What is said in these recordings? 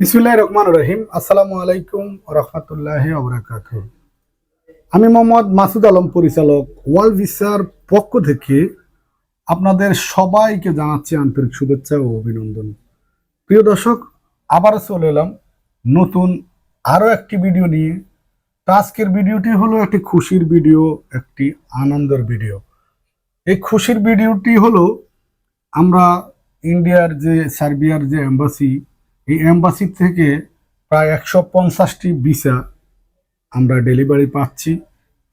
বিসমুল্লাহ রহমান রহিম। আসসালামু আলাইকুম রহমতুল্লাহ আবরাকাত আমি মোহাম্মদ মাসুদ আলম, পরিচালক ওয়ার্ল্ড ভিসার পক্ষ থেকে আপনাদের সবাইকে জানাচ্ছি আন্তরিক শুভেচ্ছা ও অভিনন্দন। প্রিয় দর্শক, আবার চলে এলাম নতুন আরও একটি ভিডিও নিয়ে। তো আজকের ভিডিওটি হলো একটি খুশির ভিডিও, একটি আনন্দের ভিডিও। এই খুশির ভিডিওটি হলো আমরা ইন্ডিয়ার যে, সার্বিয়ার যে এম্বাসি এই এম্বাসি থেকে প্রায় একশো পঞ্চাশটি ভিসা আমরা ডেলিভারি পাচ্ছি।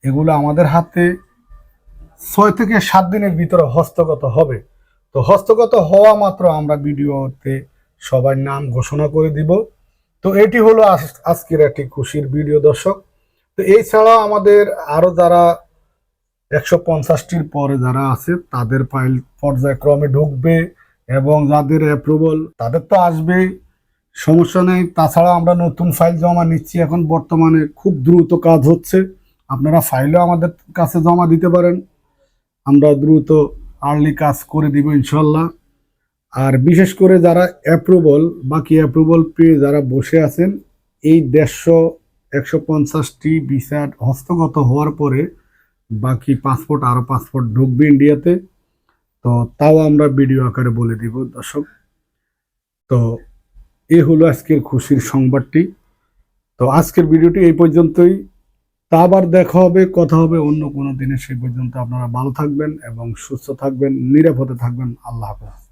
এগুলো আমাদের হাতে ছয় থেকে সাত দিনের ভিতরে হস্তগত হবে। তো হস্তগত হওয়া মাত্র আমরা ভিডিওতে সবার নাম ঘোষণা করে দিব। তো এটি হলো আজ- আজকের একটি খুশির ভিডিও দর্শক। তো এছাড়াও আমাদের আরও যারা একশো পঞ্চাশটির পরে যারা আছে, তাদের ফাইল পর্যায়ক্রমে ঢুকবে এবং যাদের অ্যাপ্রুভাল তাদের তো আসবেই। সমস্যা নেই। তাছাড়া আমরা নতুন ফাইল জমা নিচ্ছি। এখন বর্তমানে খুব দ্রুত কাজ হচ্ছে। আপনারা ফাইলও আমাদের কাছে জমা দিতে পারেন। আমরা দ্রুত আর্লি কাজ করে দিব ইনশাল্লাহ। আর বিশেষ করে যারা অ্যাপ্রুভাল বাকি অ্যাপ্রুভাল পেয়ে যারা বসে আছেন, এই দেড়শো একশো পঞ্চাশটি ভিসা হস্তগত হওয়ার পরে বাকি পাসপোর্ট আরও পাসপোর্ট ঢুকবে ইন্ডিয়াতে তো। তাও আমরা ভিডিও আকারে বলে দিব, দর্শক। তো এই হলো আজকের খুশির সংবাদটি। তো আজকের ভিডিওটি এই পর্যন্তই। তা আবার দেখা হবে, কথা হবে অন্য কোনো দিনে। সেই পর্যন্ত আপনারা ভালো থাকবেন এবং সুস্থ থাকবেন, নিরাপদে থাকবেন। আল্লাহ হাফেজ।